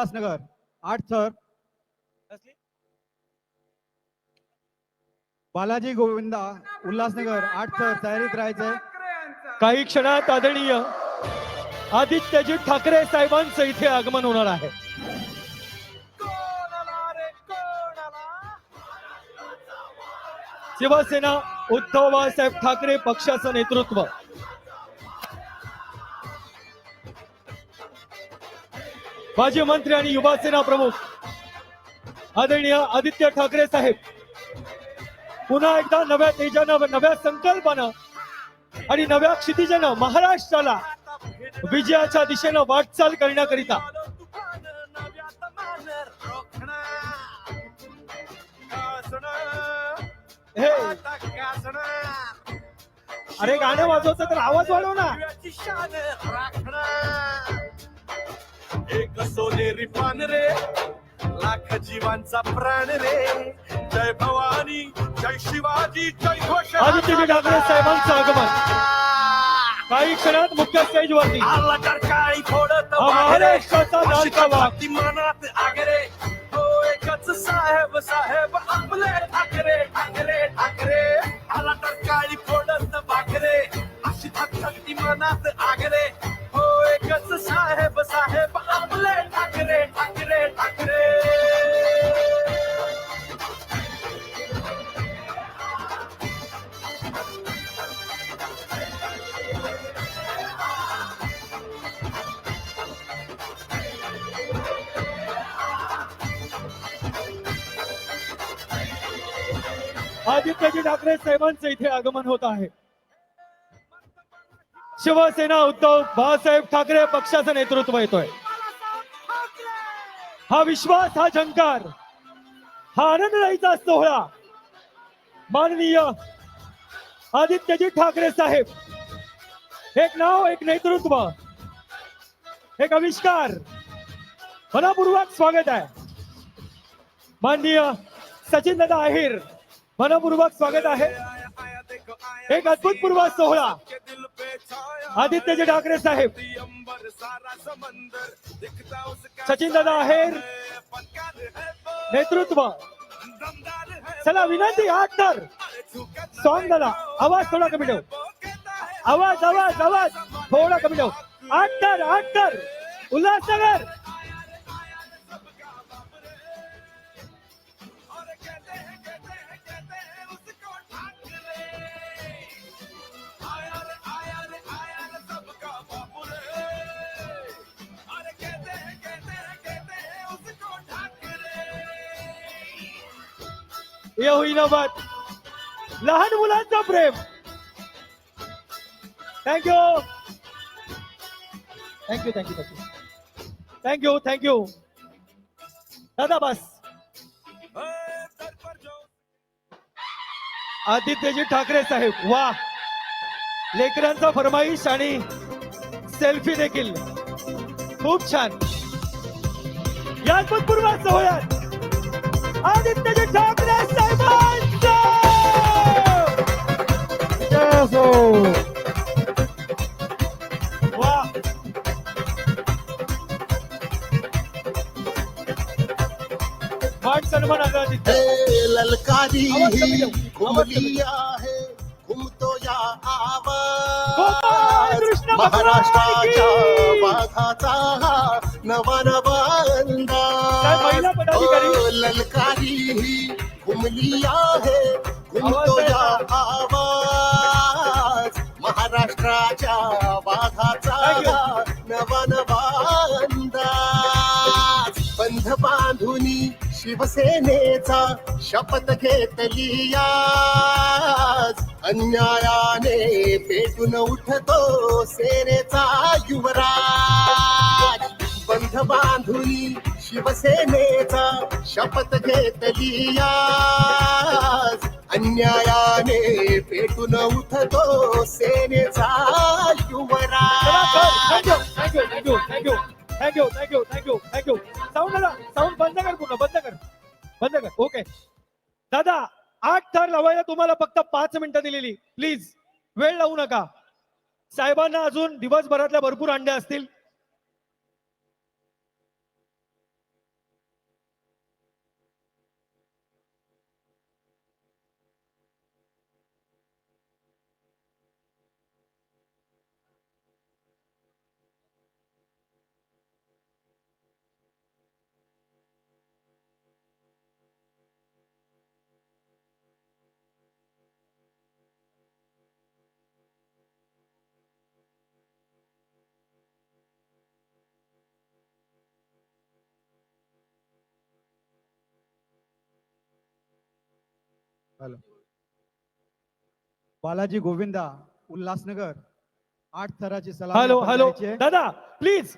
उल्हासनगर. आठ थर बालाजी गोविंदा उल्हासनगर. आठ थर तयारीत राहायचंय. काही क्षणात आदरणीय आदित्यजी ठाकरे साहेबांचं इथे आगमन होणार आहे. शिवसेना उद्धव बाळासाहेब ठाकरे पक्षाचं नेतृत्व. माजी मंत्री आणि युवासेना प्रमुख आदरणीय आदित्य ठाकरे साहेब पुन्हा एकदा नव्या तेजानं नव्या संकल्पानं आणि नव्या क्षितिजानं महाराष्ट्राला विजयाच्या दिशेनं वाटचाल करण्याकरिता अरे गाणं वाजवचं तर आवाज वाढव ना. सोनेरी पान रे. लाख जीवांचा प्राण रे. जय भवानी जय शिवाजी जय घोष आदित्यजी ठाकरे साहेबांचं आगमन काही क्षणात मुख्य स्टेजवरती. आला तर काळी फोडत महाराष्ट्राचा लाडका वाघ. ती मनात आगरे. हो एकच साहेब साहेब आपले ठाकरे ठाकरे ठाकरे आला तर काळी फोडत भाकरे अशी ती मनात आदित्यजी ठाकरे साहेबांचं इथे आगमन होत आहे. शिवसेना उद्धव बाळासाहेब ठाकरे पक्षाचं नेतृत्व येतोय. हा विश्वास हा झंकार हा आनंददायीचा सोहळा माननीय आदित्यजी ठाकरे साहेब. एक नाव एक नेतृत्व एक आविष्कार. मनापूर्वक स्वागत आहे. माननीय सचिन दादा अहिर मनपूर्वक स्वागत आहे. एक अद्भुतपूर्व सोहळा. आदित्यजी ठाकरे साहेब. सचिन दादा आहेर. नेतृत्व. चला विनंती आठ तर सॉन्ग दादा आवाज थोडा कमी ठेव. आवाज आवाज आवाज. थोडा कमी ठेव. आठ तर आठ तर उल्हासनगर. हे होईना बात लहान मुलांचा प्रेम. Thank you thank you thank you thank you thank you thank you दादा बस. आदित्यजी ठाकरे साहेब वा. लेकरांचा फरमाईश आणि सेल्फी देखील. खूप छान. या पूर्वात सोहळ्यात आदित्य पाठ सन्मान आजादी आहे. घुमतो महाराष्ट्राच्या वाघाचा नवा नवा अंदाज. हो, ललकारी ही घुमली आहे. घुमतो महाराष्ट्राच्या वाघाचा नवा नवा अंदाज. शिवसेनेचा शपथ घेतली आज. अन्यायाने पेटून उठतो सेनेचा युवराज. बंध बांधुनी शिवसेनेचा शपथ घेतली आज. अन्यायाने पेटून उठतो सेनेचा दादा आठ थर लावायला तुम्हाला फक्त पाच मिनिटं दिलेली. प्लीज वेळ लावू नका. साहेबांना अजून दिवसभरातल्या भरपूर अंड्या असतील. हॅलो बालाजी गोविंदा उल्हासनगर आठ थराची सलामी हॅलो हॅलो. दादा प्लीज